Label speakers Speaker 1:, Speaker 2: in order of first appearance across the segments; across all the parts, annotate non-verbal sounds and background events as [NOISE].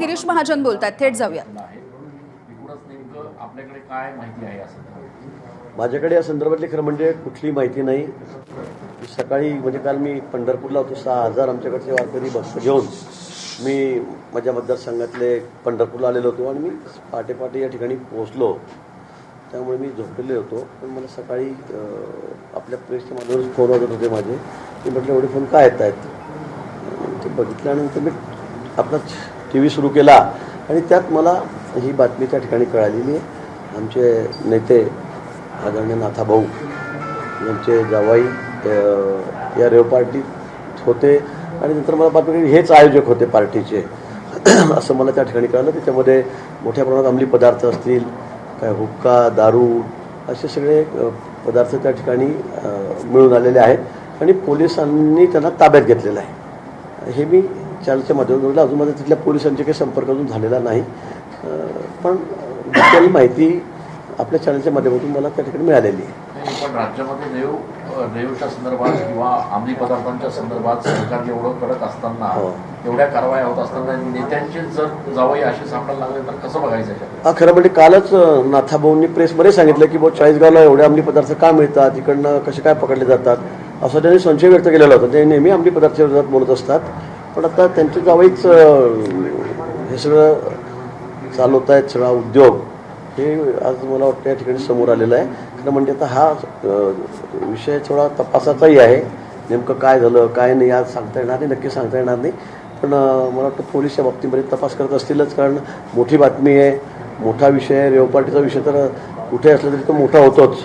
Speaker 1: गिरीश महाजन बोलतात थेट जाऊया.
Speaker 2: आपल्याकडे काय माहिती आहे असं
Speaker 3: माझ्याकडे या संदर्भातली खरं म्हणजे कुठली माहिती नाही. सकाळी म्हणजे काल मी पंढरपूरला होतो सहा हजार आमच्याकडचे वारकरी भक्त घेऊन मी माझ्या मतदारसंघातले पंढरपूरला आलेलो होतो आणि मी पहाटे या ठिकाणी पोहोचलो. त्यामुळे मी झोपलेले होतो. पण मला सकाळी आपल्या प्रेसच्या माध्यमातून फोन वाजत होते माझे. मी म्हटलं एवढे फोन काय येत आहेत ते बघितल्यानंतर मी आपला टी व्ही सुरू केला. आणि त्यात मला ही बातमी त्या ठिकाणी कळालेली आहे. आमचे नेते आदरणीय नाथाभाऊ यांचे जावाई या रेव पार्टीत होते. आणि नंतर मला बातमी कळली हेच आयोजक होते पार्टीचे. [CLEARS THROAT] असं मला त्या ठिकाणी कळलं. त्याच्यामध्ये मोठ्या प्रमाणात अंमली पदार्थ असतील काय हुक्का दारू असे सगळे पदार्थ त्या ठिकाणी मिळून आलेले आहेत. आणि पोलिसांनी त्यांना ताब्यात घेतलेलं आहे. हे मी चॅनलच्या माध्यमातून. अजून तिथल्या पोलिसांचे काही संपर्क अजून झालेला नाही पण डिटेल माहिती आपल्या चॅनलच्या माध्यमातून मला त्या ठिकाणी मिळालेली आहे
Speaker 2: पण राज्यामध्ये रेव अ, रेवच्या संदर्भात किंवा अंमली पदार्थांच्या संदर्भात सरकार एवढं कडक असताना
Speaker 3: हो.
Speaker 2: एवढ्या कारवाया होत असताना नेत्यांचे जर जावई असे सापडायला लागले तर कसं बघायचं?
Speaker 3: हा खरं म्हणजे कालच अं, नाथाभाऊंनी प्रेसमध्ये सांगितलं की बुवा चाळीसगावला एवढे अंमली पदार्थ का मिळतात इकडनं कसे काय पकडले जातात असं त्यांनी संशय व्यक्त केलेला होता ते नेहमी अंमली पदार्थाविरोधात बोलत असतात पण आता त्यांच्या जावईच हे सगळं चालवत आहेत सगळा उद्योग हे आज मला वाटतं या ठिकाणी समोर आलेलं आहे. खरं म्हणजे आता हा विषय थोडा तपासाचाही आहे. नेमकं काय झालं काय नाही आज सांगता येणार नाही नक्की सांगता येणार नाही. पण मला वाटतं पोलीस या बाबतीमध्ये तपास करत असतीलच कारण मोठी बातमी आहे. मोठा विषय आहे. रेवपाटीचा विषय तर कुठे असला तरी तो मोठा होतोच.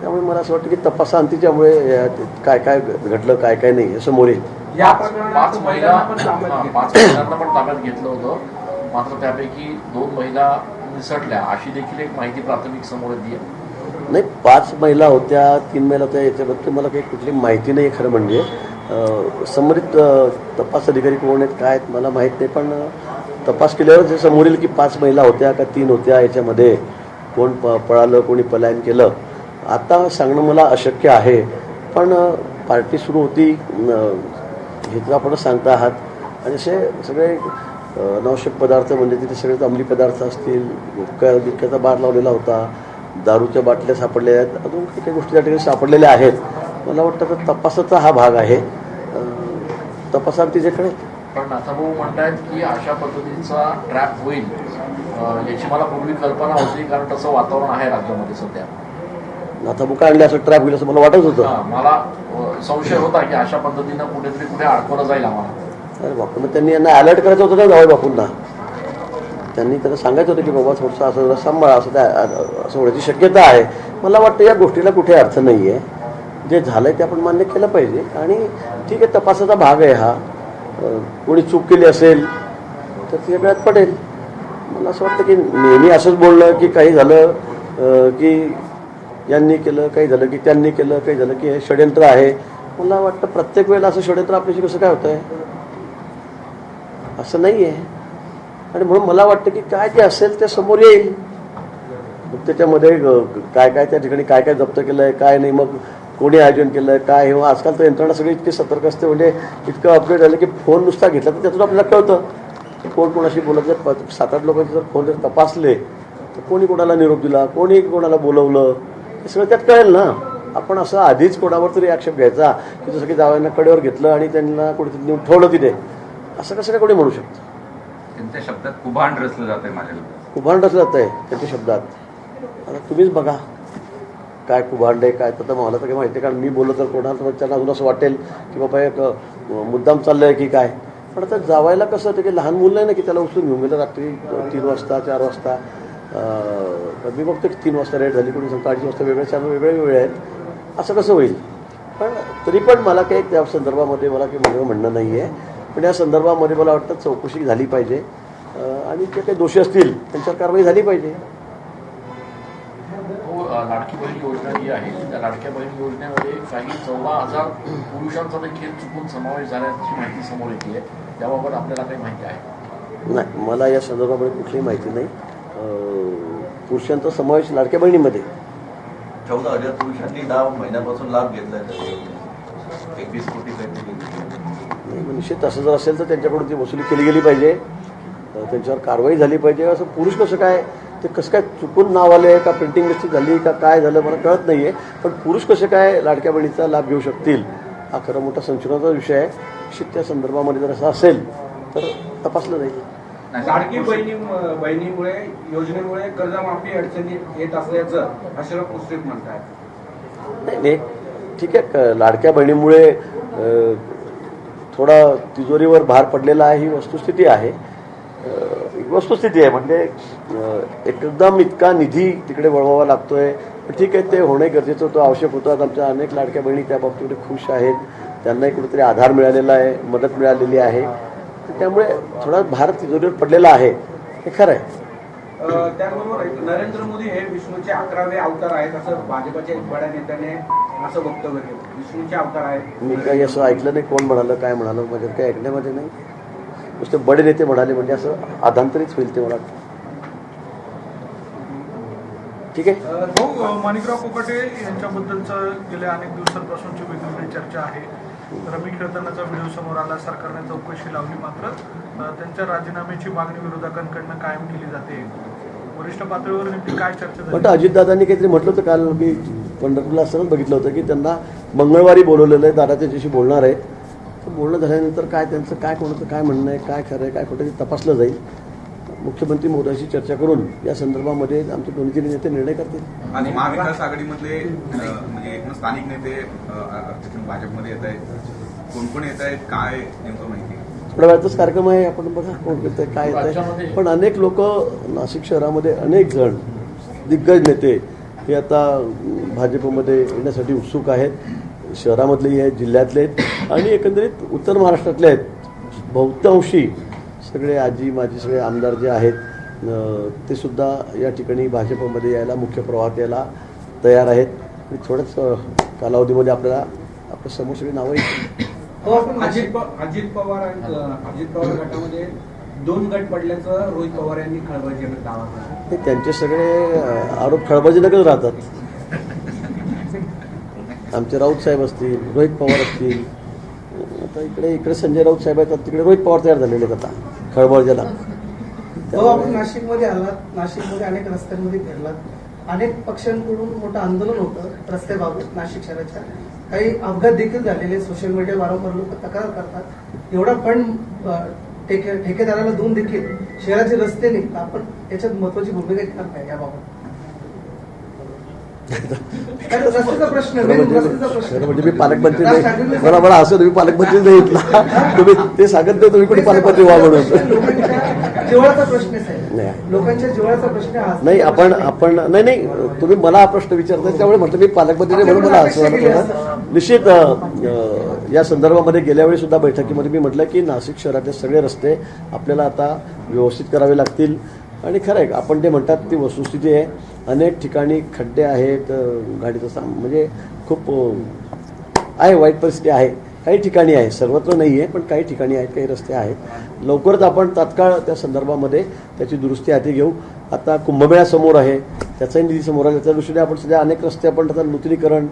Speaker 3: त्यामुळे मला असं वाटतं की तपासांती ज्यामुळे काय काय घडलं काय काय नाही हे समोर येईल.
Speaker 4: या
Speaker 2: पाच महिला
Speaker 4: महिलांना पण ताब्यात घेतलं.
Speaker 2: पाच महिलांना पण ताब्यात घेतलं होतं. मात्र त्यापैकी दोन महिला निसटल्या अशी देखील एक माहिती प्राथमिक समोर येते.
Speaker 3: नाही पाच महिला होत्या तीन महिला होत्या याच्याबद्दल मला काही कुठली माहिती नाही खरं म्हणजे. संबंधित तपास अधिकारी कोण आहेत काय आहेत मला माहीत नाही पण तपास केल्यावर जे समोर येईल की पाच महिला होत्या का तीन होत्या याच्यामध्ये कोण प पळालं कोणी पलायन केलं आता सांगणं मला अशक्य आहे. पण पार्टी सुरू होती हे तर आपण सांगता आहात. आणि असे सगळे अं, अनावश्यक पदार्थ म्हणजे तिथे सगळे अंमली पदार्थ असतील गुटखा गुटख्याचा बार लावलेला होता दारूच्या बाटल्या सापडल्या आहेत. अजून काही काही गोष्टी त्या ठिकाणी सापडलेल्या आहेत. मला वाटतं तर तपासाचा हा भाग आहे. अं, तपासात तिचे
Speaker 2: पण नाथाभाऊ म्हणतायत की अशा पद्धतीचा ट्रॅप होईल याची मला पूर्वी कल्पना होती कारण तसं वातावरण आहे राज्यामध्ये सध्या.
Speaker 3: आता बुका आणले असं ट्रॅप होईल असं मला वाटत होतं.
Speaker 2: मला संशय होता की अशा पद्धतीनं कुठेतरी कुठे अडकवलं जाईल आम्हाला.
Speaker 3: अरे बापू मग त्यांनी यांना अलर्ट करायचं होतं ना जावई बापूंना. त्यांनी त्यांना सांगायचं होतं की बाबा थोडंसं असं जरा सांभाळा असं त्या असं होण्याची शक्यता आहे. मला वाटतं या गोष्टीला कुठे अर्थ नाही आहे जे झालंय ते आपण मान्य केलं पाहिजे. आणि ठीक आहे तपासाचा भाग आहे हा. कोणी चूक केली असेल तर ती वेळात पडेल. मला असं वाटतं की नेहमी असंच बोलणं की काही झालं की यांनी केलं काही झालं की त्यांनी केलं काही झालं की हे षडयंत्र आहे. मला वाटतं प्रत्येक वेळेला असं षडयंत्र आपल्याशी कसं काय होतं आहे असं नाही आहे आणि म्हणून मला वाटतं की काय जे असेल ते समोर येईल. मग त्याच्यामध्ये ग- काय काय त्या ठिकाणी काय काय जप्त केलं आहे काय नाही मग कोणी आयोजन केलं आहे काय हे आजकाल तर यंत्रणा सगळी इतकी सतर्क असते म्हणजे इतकं अपडेट झालं की फोन नुसता घेतला तर त्यातून आपल्याला कळतं. कोण कोणाशी बोलत जर सात आठ लोकांचे जर फोन जर तपासले तर कोणी कोणाला निरोप दिला कोणी कोणाला बोलवलं हे सगळं त्यात कळेल ना. आपण असं आधीच कोणावर तरी आक्षेप घ्यायचा की जसं की जावयांना कडेवर घेतलं आणि त्यांना कुठेतरी नेऊन ठेवलं तिथे. असं कसं काय कोणी म्हणू शकतं?
Speaker 5: त्यांच्या शब्दात कुभांड रचलं जात आहे माझ्याकडे
Speaker 3: कुभांड असं जात आहे त्याच्या शब्दात. आता तुम्हीच बघा काय कुभांड आहे काय तर मला तर काही माहिती आहे कारण मी बोललो तर कोणाला त्यांना अजून असं वाटेल की बाबा एक मुद्दाम चाललंय की काय. पण आता जावायला कसं होतं की लहान मुलं आहे ना की त्याला उचलून घेऊन गेलं रात्री तीन वाजता चार वाजता. मी बघतो की तीन वाजता रेट झाली कोणी सांगतो अडीच वाजता वेगळे चार वेगळे वेळ आहेत. असं कसं होईल? पण तरी पण मला काही त्या संदर्भामध्ये मला काही म्हणणं म्हणणं नाही आहे पण या संदर्भामध्ये मला वाटतं चौकशी झाली पाहिजे. आणि जे काही दोषी असतील त्यांच्यावर कारवाई झाली पाहिजे.
Speaker 2: हो लाडकी बहीण योजना जी आहे. त्या लाडक्या बहीण योजनेमध्ये काही चौदा हजार पुरुषांचा देखील चुकून समावेश झाल्याची माहिती समोर येते. त्याबाबत आपल्याला काही माहिती आहे?
Speaker 3: नाही मला या संदर्भामध्ये कुठलीही माहिती नाही. पुरुषांचा समावेश लाडक्या बहिणीमध्ये.
Speaker 6: चौदा हजार पुरुषांनी दहा महिन्यापासून लाभ घेतलाय एकवीस कोटी
Speaker 3: नाही निश्चित असं जर असेल तर त्यांच्याकडून ती वसुली केली गेली पाहिजे. त्यांच्यावर कारवाई झाली पाहिजे. असं पुरुष कसं काय ते कसं काय चुकून नाव आले का प्रिंटिंग मिस्टेक झाली का काय झालं मला कळत नाही आहे पण पुरुष कसे काय लाडक्या बहिणीचा लाभ घेऊ शकतील हा खरं मोठा संशोधनाचा विषय आहे. निश्चित त्या संदर्भामध्ये जर असं असेल तर तपासलं जाईल.
Speaker 4: लाडकी बहिणी बहिणीमुळे योजनेमुळे कर्जमाफी अडचणी येत असल्याचं अशरफ मुश्रीफ म्हणतात
Speaker 3: नाही नाही. ठीक आहे लाडक्या बहिणीमुळे थोडा तिजोरीवर भार पडलेला आहे ही वस्तुस्थिती आहे. ही वस्तुस्थिती आहे म्हणजे एकदम इतका निधी तिकडे वळवावा लागतोय. पण ठीक आहे ते होणे गरजेचं होतं आवश्यक होतं. आमच्या अनेक लाडक्या बहिणी त्या बाबतीमध्ये खुश आहेत. त्यांनाही कुठेतरी आधार मिळालेला आहे मदत मिळालेली आहे. तर त्यामुळे थोडा भार तिजोरीवर पडलेला आहे. हे खरं आहे.
Speaker 4: अ, त्याचबरोबर नरेंद्र मोदी हे विष्णूचे अकरावे अवतार आहेत असं भाजपच्या एक बड्या नेत्याने असं वक्तव्य केलं. विष्णूचे अवतार आहेत.
Speaker 3: मी काही असं ऐकलं नाही कोण म्हणालं काय म्हणालं माझ्या काही ऐकण्यामध्ये नाही. नुसते बडे नेते म्हणाले म्हणजे असं आधांतरीच होईल ते मला. ठीक आहे?
Speaker 7: भाऊ माणिकराव कोकाटे यांच्याबद्दलचं गेल्या अनेक दिवसांपासूनची वेगवेगळी चर्चा आहे. रमी खेळतानाचा व्हिडिओ समोर आला. सरकारने चौकशी लावली मात्र त्यांच्या राजीनाम्याची मागणी विरोधकांकडनं कायम केली जाते. वरिष्ठ पातळीवर नेमकी काय चर्चा झाली?
Speaker 3: अजितदादांनी काहीतरी म्हटलं होतं काल मी पंढरपूरला असतानाच बघितलं होतं की त्यांना मंगळवारी बोलवलेलं आहे दादा त्याच्याशी बोलणार आहे. तर बोलणं झाल्यानंतर काय त्यांचं काय कोणाचं काय म्हणणं आहे काय खरं आहे काय खोटं आहे ते तपासलं जाईल. मुख्यमंत्री मोदयांशी चर्चा करून या संदर्भामध्ये आमचे दोन्ही तिन्ही नेते निर्णय करतील.
Speaker 8: आणि महाविकास आघाडीमधले म्हणजे स्थानिक नेते भाजपमध्ये येत आहेत. कोण कोण येत आहेत? काय नेमकं माहिती? आहे?
Speaker 3: थोड्या वेळातच कार्यक्रम आहे. आपण बघा कोण येत आहे काय येत आहे पण अनेक लोक नाशिक शहरामध्ये अनेक जण दिग्गज नेते हे आता भाजपमध्ये येण्यासाठी उत्सुक आहेत. शहरामधलेही आहेत जिल्ह्यातले आहेत. आणि एकंदरीत उत्तर महाराष्ट्रातले आहेत. बहुतांशी सगळे आजी माजी सगळे आमदार जे आहेत ते सुद्धा या ठिकाणी भाजपमध्ये यायला मुख्य प्रवाहात यायला तयार आहेत. आणि थोड्याच कालावधीमध्ये आपल्याला आपल्यासमोर सगळी नावं येतील.
Speaker 4: अजित पवार अजित पवार गटामध्ये दोन गट पडल्याचं रोहित पवार यांनी खळबळजनक दावा
Speaker 3: ते त्यांचे सगळे आरोप खळबळजनकच राहतात. आमचे राऊत साहेब असतील रोहित पवार असतील आता इकडे इकडे संजय राऊत साहेब आहेत तिकडे रोहित पवार तयार झालेले आहेत आता खळबळ ज्याला.
Speaker 9: हो, आपण नाशिकमध्ये आलात. नाशिकमध्ये अनेक रस्त्यांमध्ये फिरलात. अनेक पक्षांकडून मोठं आंदोलन होतं रस्त्याबाबत नाशिक शहराच्या. काही अपघात देखील झालेले सोशल मीडिया वारंवार लोक तक्रार करतात. एवढा फंड ठेके ठेकेदाराला देऊन देखील शहराचे रस्ते निघतात. आपण त्याच्यात महत्वाची भूमिका घेणार नाही याबाबत.
Speaker 3: खरं म्हणजे मी पालकमंत्री नाही. मला मला असं तुम्ही पालकमंत्री नाही इथला. तुम्ही ते सांगत नाही तुम्ही कुठे पालकमंत्री व्हा म्हणून. नाही. आपण आपण नाही नाही तुम्ही मला हा प्रश्न विचारताय त्यामुळे म्हटलं मी पालकमंत्री म्हणून मला असं निश्चित या संदर्भामध्ये गेल्या वेळी सुद्धा बैठकीमध्ये मी म्हटलं की नाशिक शहरातले सगळे रस्ते आपल्याला आता व्यवस्थित करावे लागतील. आणि खरं आहे आपण ते म्हणतात ती वस्तुस्थिती आहे अनेक ठिकाणी खड्डे आहेत गाडीचं साम म्हणजे खूप आहे वाईट परिस्थिती आहे. काही ठिकाणी आहे सर्वत्र नाही आहे पण काही ठिकाणी आहेत काही रस्ते आहेत. लवकरच आपण तात्काळ त्या संदर्भामध्ये त्याची दुरुस्ती हाती घेऊ. आता कुंभमेळा समोर आहे त्याचाही निधी समोर आहे त्याच्या दृष्टीने आपण सध्या अनेक रस्ते आपण आता नूतनीकरण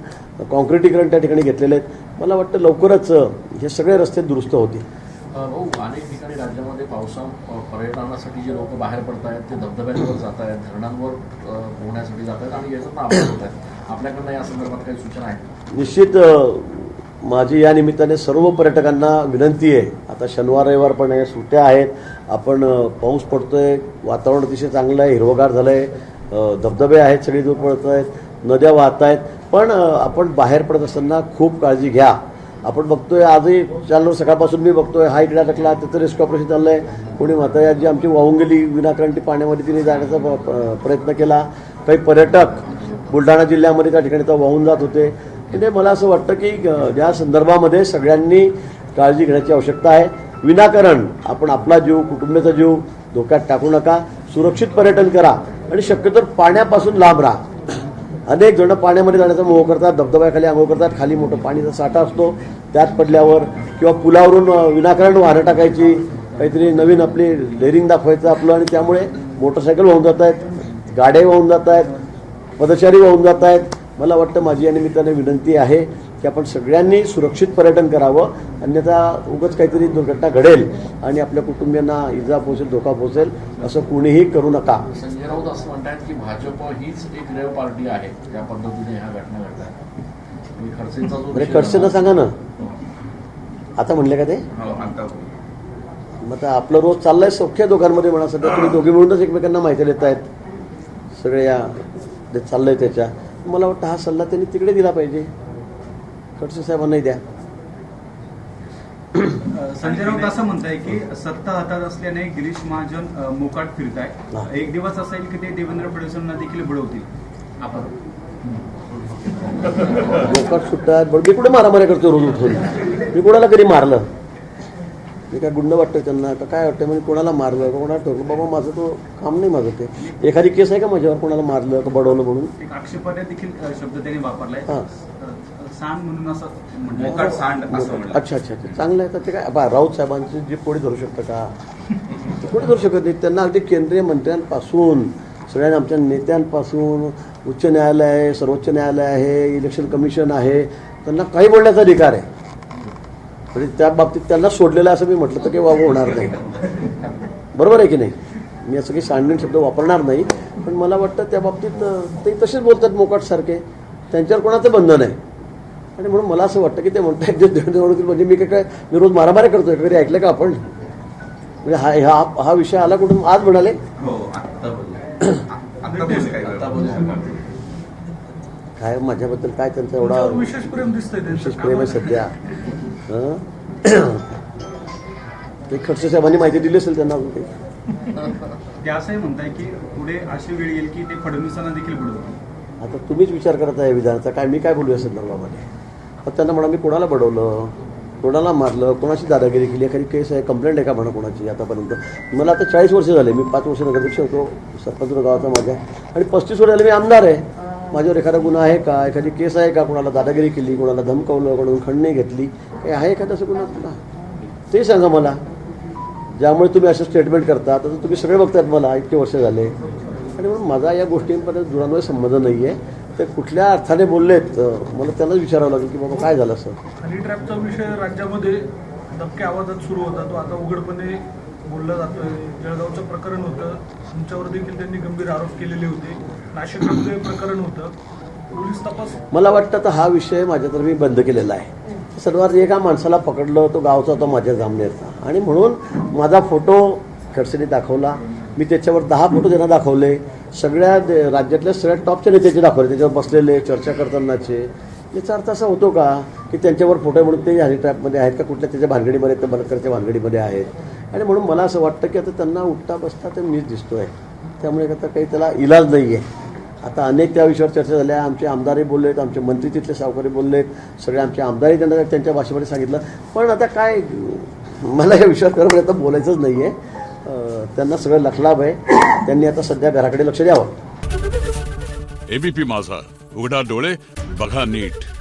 Speaker 3: कॉन्क्रिटीकरण त्या ठिकाणी घेतलेले आहेत. मला वाटतं लवकरच हे सगळे रस्ते दुरुस्त होतील.
Speaker 2: भाऊ अनेक ठिकाणी राज्यामध्ये पावसा पर्यटनासाठी जे लोक बाहेर पडत आहेत ते धबधब्यांवर जात आहेत धरणांवर पोहण्यासाठी जात आहेत आणि याचा अपघात होत आहेत आपल्याकडनं या संदर्भात काही सूचना आहेत?
Speaker 3: निश्चित माझी या निमित्ताने सर्व पर्यटकांना विनंती आहे. आता शनिवार रविवार पण आहे सुट्ट्या आहेत. आपण पाऊस पाऊस पडतोय वातावरण अतिशय चांगलं आहे हिरवगार झालं आहे धबधबे आहेत सगळी दूर पडत आहेत नद्या वाहत आहेत पण आपण बाहेर पडत असताना खूप काळजी घ्या. आपण बघतोय आजही चाललो सकाळपासून मी बघतोय हा इकडे टाकला त्याचं रेस्क्यू ऑपरेशन चाललंय. कोणी म्हातारी जी आमची वाहून गेली विनाकारण ती पाण्यामध्ये तिने जाण्याचा प- प्रयत्न केला. काही पर्यटक बुलढाणा जिल्ह्यामध्ये त्या ठिकाणी तर वाहून जात होते. म्हणजे मला असं वाटतं की या संदर्भामध्ये सगळ्यांनी काळजी घेण्याची आवश्यकता आहे. विनाकारण आपण आपला जीव कुटुंबाचा जीव धोक्यात टाकू नका. सुरक्षित पर्यटन करा. आणि शक्यतो पाण्यापासून लांब राहा. अनेक जण पाण्यामध्ये जाण्याचा मोह करतात धबधब्याखाली आंघोळ करतात खाली मोठं पाणीचा साठा असतो. त्यात पडल्यावर किंवा पुलावरून विनाकारण वाहनं टाकायची काहीतरी नवीन आपली डेअरिंग दाखवायचं आपलं आणि त्यामुळे मोटरसायकल वाहून जात आहेत गाड्या वाहून जात आहेत पदचारी वाहून जात आहेत. मला वाटतं माझी या निमित्ताने विनंती आहे. की आपण सगळ्यांनी सुरक्षित पर्यटन करावं. अन्यथा उगाच काहीतरी दुर्घटना घडेल आणि आपल्या कुटुंबियांना इजा पोहोचेल धोका पोहोचेल असं कुणीही करू नका.
Speaker 2: संजय राऊत असं म्हणतायत की भाजप हीच एक रेव पार्टी आहे त्या पद्धतीने ह्या घटना घडतात.
Speaker 3: खडसेंना सांगा ना.
Speaker 2: हो.
Speaker 3: आता म्हणले का ते?
Speaker 8: हो
Speaker 3: मग आता आपलं रोज चाललंय सौख्य दोघांमध्ये म्हणा सध्या तुम्ही दोघे मिळूनच एकमेकांना माहिती देत आहेत. सगळे या जे चाललंय त्याच्या. मला वाटतं हा सल्ला त्यांनी तिकडे दिला पाहिजे. खडसे साहेबांनाही द्या.
Speaker 10: संजय राऊत असं म्हणताय की सत्ता हातात असल्याने गिरीश महाजन मोकाट. फिरताय. एक दिवस असा येईल की ते देवेंद्र फडणवीसांना देखील बुडवतील.
Speaker 2: आपण.
Speaker 3: लोकात सुटतात. मी कुठे मारामारी करतो रोज उठून? मी कोणाला कधी मारलं? मी काय गुंड वाटतं त्यांना? का काय वाटतं म्हणजे कोणाला मारलं? का कोणाला ठोकलं? बाबा माझं तो काम नाही माझं ते. एखादी केस आहे का माझ्यावर कोणाला मारलं का बडवलं म्हणून?
Speaker 10: एक आक्षेपार्ह देखील शब्द त्यांनी वापरलाय.
Speaker 3: हा.
Speaker 10: सांड म्हणून असं.
Speaker 8: मोकाट सांड असं म्हणलं
Speaker 3: अच्छा अच्छा अच्छा. चांगलं आहे. तर ते काय बा राऊत साहेबांची जी कोणी धरू शकतं का? ते कोणी धरू शकत नाही. त्यांना अगदी केंद्रीय मंत्र्यांपासून सगळ्या आमच्या नेत्यांपासून उच्च न्यायालय आहे सर्वोच्च न्यायालय आहे इलेक्शन कमिशन आहे. त्यांना काही बोलण्याचा अधिकार आहे. म्हणजे त्या बाबतीत त्यांना सोडलेलं असं मी म्हटलं तर काही वाव होणार नाही. बरोबर आहे की नाही? मी असं काही सांडण शब्द वापरणार नाही. पण मला वाटतं त्या बाबतीत ते तसेच बोलतात मोकाटसारखे. त्यांच्यावर कोणाचं बंधन आहे? आणि म्हणून मला असं वाटतं की ते म्हणतात जे देवेंद्र फडणवीस म्हणजे मी काय काय मी रोज मारामारी करतोय कधी ऐकलं का आपण? म्हणजे हा हा हा विषय आला कुठून? आज म्हणाले.
Speaker 8: हो आता बोलले. आता बोलले. काही वेळ.
Speaker 3: काय माझ्याबद्दल काय त्यांचा एवढा
Speaker 7: विशेष प्रेम.
Speaker 3: विशेष आहे सध्या. हं? ते खडसे साहेबांनी माहिती दिली असेल त्यांना अजून काही.
Speaker 10: ते असंही म्हणताय की पुढे अशी वेळ येईल की ते फडणवीसांना देखील बुडवतील
Speaker 3: आता तुम्हीच विचार करत आहे विधानाचा. काय मी काय बोलू या संदर्भामध्ये? मग त्यांना म्हणा मी कोणाला बडवलं? कोणाला मारलं? कोणाची दादागिरी केली? एखादी केस आहे कंप्लेंट आहे का म्हणा कोणाची आतापर्यंत? मला आता चाळीस वर्ष झाले मी पाच वर्ष नगराध्यक्ष होतो सरपंच गावाचा माझ्या. आणि पस्तीस वर्ष झाले मी आमदार आहे. माझ्यावर एखादा गुन्हा आहे का? एखादी केस आहे का? कोणाला दादागिरी केली कोणाला धमकवलं कोणाला खंडणी घेतली काही आहे एखादा असं गुन्हा ते सांगा मला. ज्यामुळे तुम्ही असं स्टेटमेंट करता तर तुम्ही सगळे बघतायत मला इतके वर्ष झाले. आणि म्हणून माझा या गोष्टींपर्यंत जुळांमध्ये संबंध नाही आहे ते कुठल्या अर्थाने बोललेत मला त्यांनाच विचारावं लागेल की बाबा काय झालं असं.
Speaker 7: हनी ट्रॅपचा विषय राज्यामध्ये दबक्या आवाजात सुरू होता तो आता उघडपणे बोलला जातोय. जळगावचं प्रकरण होतं. तुमच्यावर देखील त्यांनी गंभीर आरोप केलेले होते. नाशिकमध्ये प्रकरण होतं. पोलीस तपास
Speaker 3: मला वाटतं तर हा विषय माझ्यातर्फे बंद केलेला आहे. सर्वात एका माणसाला पकडलं तो गावचा होता माझ्या जामनेरचा आणि म्हणून माझा फोटो खडसेने दाखवला. मी त्याच्यावर दहा फोटो त्यांना दाखवले. सगळ्या दे- राज्यातल्या सगळ्या टॉपच्या नेत्याचे दाखवले. त्याच्यावर बसलेले चर्चा करतानाचे. याचा अर्थ असा होतो का की त्यांच्यावर फोटो म्हणून ते हॅली ट्रॅपमध्ये आहेत का? कुठल्या त्याच्या भानगडीमध्ये तर बलकरच्या भानगडीमध्ये आहेत. आणि म्हणून मला असं वाटतं की आता त्यांना उठता बसता ते मीच दिसतोय. त्यामुळे आता काही त्याला इलाज नाही आहे आता अनेक त्या विषयावर चर्चा झाल्या. आमचे आमदारही आहेत आमचे मंत्री तिथले सावकारी बोलले आहेत सगळे आमचे आमदारही त्यांना त्यांच्या भाषेमध्ये सांगितलं. पण आता काय मला या विषयावर खरं म्हणजे आता बोलायचंच नाही आहे त्यांना सगळं लखलाभ आहे. त्यांनी आता सध्या घराकडे लक्ष द्यावं.
Speaker 11: एबीपी माझा. उघडा डोळे बघा नीट.